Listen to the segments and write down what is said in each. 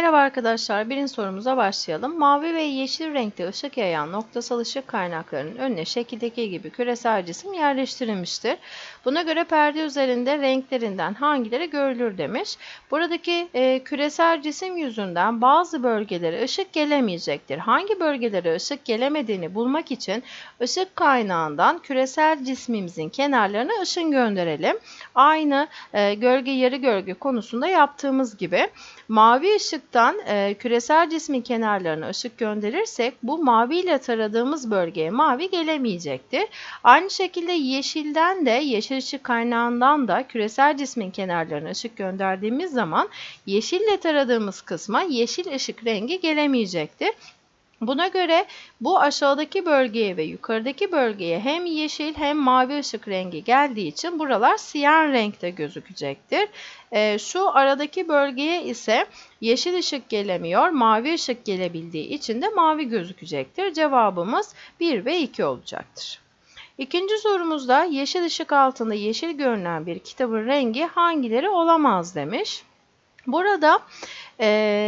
Merhaba arkadaşlar, birinci sorumuza başlayalım. Mavi ve yeşil renkte ışık yayan noktasal ışık kaynaklarının önüne şekildeki gibi küresel cisim yerleştirilmiştir. Buna göre perde üzerinde renklerinden hangileri görülür demiş. Buradaki e, küresel cisim yüzünden bazı bölgelere ışık gelemeyecektir. Hangi bölgelere ışık gelemediğini bulmak için ışık kaynağından küresel cismimizin kenarlarına ışın gönderelim. Aynı e, gölge yarı gölge konusunda yaptığımız gibi mavi ışıktan e, küresel cismin kenarlarına ışık gönderirsek bu mavi ile taradığımız bölgeye mavi gelemeyecektir. Aynı şekilde yeşilden de yeşil ışık kaynağından da küresel cismin kenarlarına ışık gönderdiğimiz zaman yeşille taradığımız kısma yeşil ışık rengi gelemeyecektir. Buna göre bu aşağıdaki bölgeye ve yukarıdaki bölgeye hem yeşil hem mavi ışık rengi geldiği için buralar siyah renkte gözükecektir. E, şu aradaki bölgeye ise yeşil ışık gelemiyor, mavi ışık gelebildiği için de mavi gözükecektir. Cevabımız 1 ve 2 olacaktır. İkinci sorumuzda yeşil ışık altında yeşil görünen bir kitabın rengi hangileri olamaz demiş. Burada e,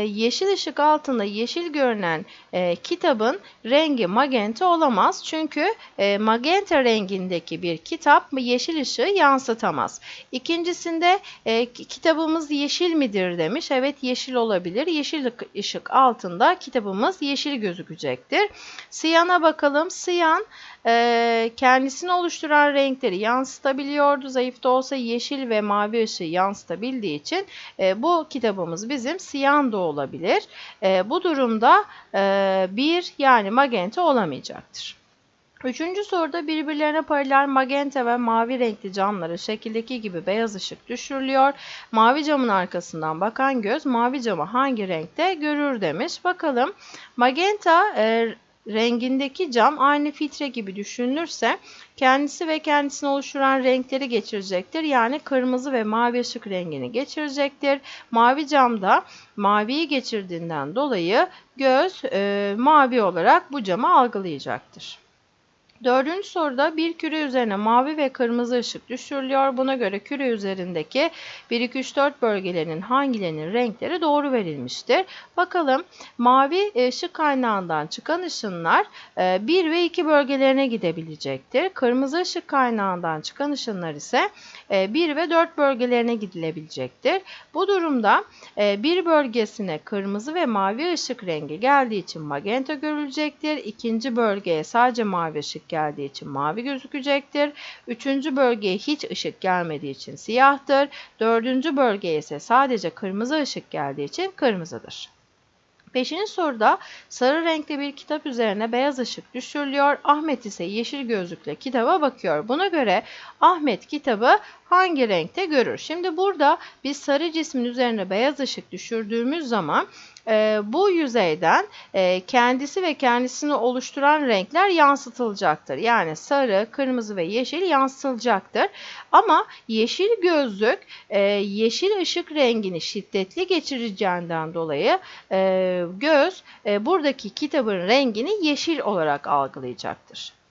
yeşil ışık altında yeşil görünen e, kitabın rengi magenta olamaz. Çünkü e, magenta rengindeki bir kitap yeşil ışığı yansıtamaz. İkincisinde e, kitabımız yeşil midir demiş. Evet yeşil olabilir. Yeşil ışık altında kitabımız yeşil gözükecektir. Siyana bakalım. Siyan e, kendisini oluşturan renkleri yansıtabiliyordu. Zayıf da olsa yeşil ve mavi ışığı yansıtabildiği için e, bu kitabımız bizim siyan da olabilir. E, bu durumda e, bir yani magenta olamayacaktır. Üçüncü soruda birbirlerine paralel magenta ve mavi renkli camlara şekildeki gibi beyaz ışık düşürülüyor. Mavi camın arkasından bakan göz mavi camı hangi renkte görür demiş. Bakalım magenta e, rengindeki cam aynı filtre gibi düşünülürse kendisi ve kendisini oluşturan renkleri geçirecektir. Yani kırmızı ve mavi ışık rengini geçirecektir. Mavi camda maviyi geçirdiğinden dolayı göz e, mavi olarak bu camı algılayacaktır. Dördüncü soruda bir küre üzerine mavi ve kırmızı ışık düşürülüyor. Buna göre küre üzerindeki 1, 2, 3, 4 bölgelerinin hangilerinin renkleri doğru verilmiştir. Bakalım mavi ışık kaynağından çıkan ışınlar 1 e, ve 2 bölgelerine gidebilecektir. Kırmızı ışık kaynağından çıkan ışınlar ise 1 e, ve 4 bölgelerine gidilebilecektir. Bu durumda e, bir bölgesine kırmızı ve mavi ışık rengi geldiği için magenta görülecektir. İkinci bölgeye sadece mavi ışık geldiği için mavi gözükecektir. Üçüncü bölgeye hiç ışık gelmediği için siyahtır. Dördüncü bölgeye ise sadece kırmızı ışık geldiği için kırmızıdır. Beşinci soruda sarı renkli bir kitap üzerine beyaz ışık düşürülüyor. Ahmet ise yeşil gözlükle kitaba bakıyor. Buna göre Ahmet kitabı hangi renkte görür? Şimdi burada biz sarı cismin üzerine beyaz ışık düşürdüğümüz zaman e, bu yüzeyden e, kendisi ve kendisini oluşturan renkler yansıtılacaktır. Yani sarı, kırmızı ve yeşil yansıtılacaktır. Ama yeşil gözlük e, yeşil ışık rengini şiddetli geçireceğinden dolayı e, göz e, buradaki kitabın rengini yeşil olarak algılayacaktır.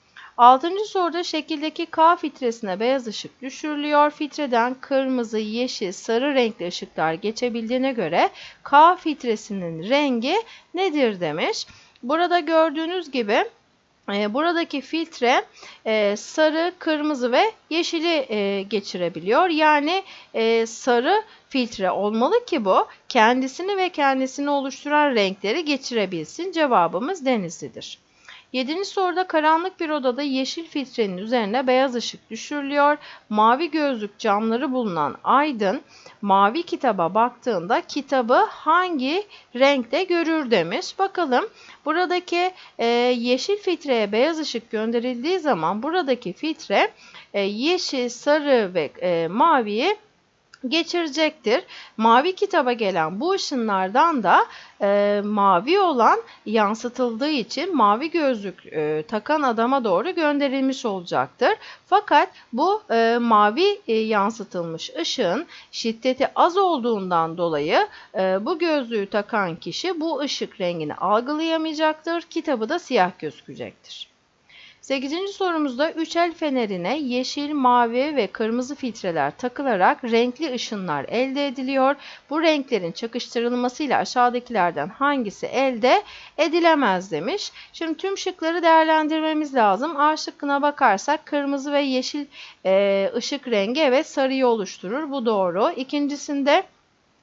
Altıncı soruda şekildeki K filtresine beyaz ışık düşürülüyor. Filtreden kırmızı, yeşil, sarı renkli ışıklar geçebildiğine göre K filtresinin rengi nedir demiş. Burada gördüğünüz gibi e, buradaki filtre e, sarı, kırmızı ve yeşili e, geçirebiliyor. Yani sarı filtre olmalı ki bu kendisini ve kendisini oluşturan renkleri geçirebilsin. Cevabımız denizlidir. Yedinci soruda karanlık bir odada yeşil filtrenin üzerine beyaz ışık düşürülüyor. Mavi gözlük camları bulunan Aydın mavi kitaba baktığında kitabı hangi renkte görür demiş. Bakalım buradaki e, yeşil filtreye beyaz ışık gönderildiği zaman buradaki filtre e, yeşil, sarı ve e, maviyi geçirecektir. Mavi kitaba gelen bu ışınlardan da e, mavi olan yansıtıldığı için mavi gözlük e, takan adama doğru gönderilmiş olacaktır. Fakat bu e, mavi e, yansıtılmış ışığın şiddeti az olduğundan dolayı e, bu gözlüğü takan kişi bu ışık rengini algılayamayacaktır. Kitabı da siyah gözükecektir. 8. sorumuzda 3 el fenerine yeşil, mavi ve kırmızı filtreler takılarak renkli ışınlar elde ediliyor. Bu renklerin çakıştırılmasıyla aşağıdakilerden hangisi elde edilemez demiş. Şimdi tüm şıkları değerlendirmemiz lazım. A şıkkına bakarsak kırmızı ve yeşil e, ışık rengi evet sarıyı oluşturur. Bu doğru. İkincisinde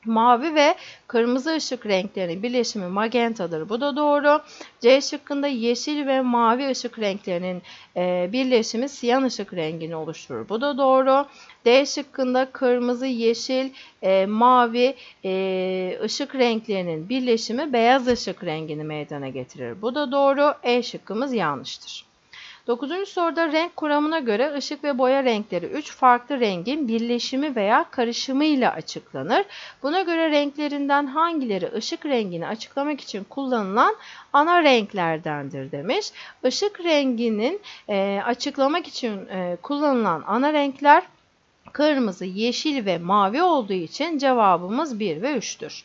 Mavi ve kırmızı ışık renklerinin birleşimi magentadır. Bu da doğru. C şıkkında yeşil ve mavi ışık renklerinin e, birleşimi siyan ışık rengini oluşturur. Bu da doğru. D şıkkında kırmızı, yeşil, e, mavi e, ışık renklerinin birleşimi beyaz ışık rengini meydana getirir. Bu da doğru. E şıkkımız yanlıştır. 9. soruda renk kuramına göre ışık ve boya renkleri 3 farklı rengin birleşimi veya karışımıyla açıklanır. Buna göre renklerinden hangileri ışık rengini açıklamak için kullanılan ana renklerdendir demiş. Işık renginin e, açıklamak için e, kullanılan ana renkler kırmızı, yeşil ve mavi olduğu için cevabımız 1 ve 3'tür.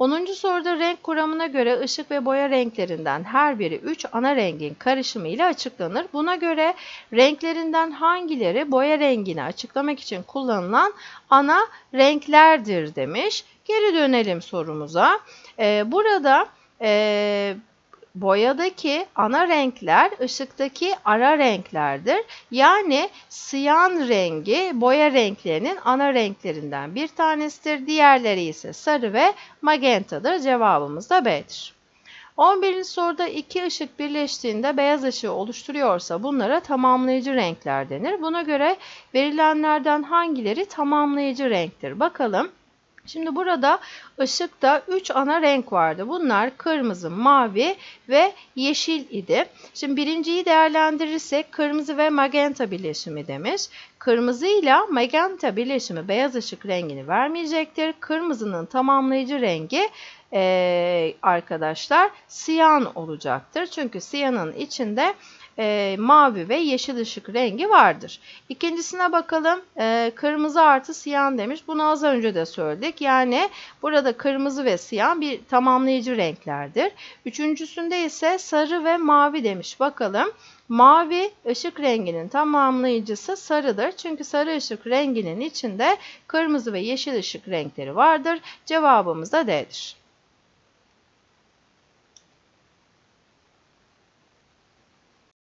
10. soruda renk kuramına göre ışık ve boya renklerinden her biri 3 ana rengin karışımı ile açıklanır. Buna göre renklerinden hangileri boya rengini açıklamak için kullanılan ana renklerdir demiş. Geri dönelim sorumuza. Ee, burada e, boyadaki ana renkler ışıktaki ara renklerdir. Yani siyan rengi boya renklerinin ana renklerinden bir tanesidir. Diğerleri ise sarı ve magentadır. Cevabımız da B'dir. 11. soruda iki ışık birleştiğinde beyaz ışığı oluşturuyorsa bunlara tamamlayıcı renkler denir. Buna göre verilenlerden hangileri tamamlayıcı renktir? Bakalım. Şimdi burada ışıkta 3 ana renk vardı. Bunlar kırmızı, mavi ve yeşil idi. Şimdi birinciyi değerlendirirsek kırmızı ve magenta birleşimi demiş. Kırmızı ile magenta birleşimi beyaz ışık rengini vermeyecektir. Kırmızının tamamlayıcı rengi ee, arkadaşlar siyan olacaktır. Çünkü siyanın içinde e, mavi ve yeşil ışık rengi vardır. İkincisine bakalım. E, kırmızı artı siyan demiş. Bunu az önce de söyledik. Yani burada kırmızı ve siyan bir tamamlayıcı renklerdir. Üçüncüsünde ise sarı ve mavi demiş. Bakalım. Mavi ışık renginin tamamlayıcısı sarıdır. Çünkü sarı ışık renginin içinde kırmızı ve yeşil ışık renkleri vardır. Cevabımız da D'dir.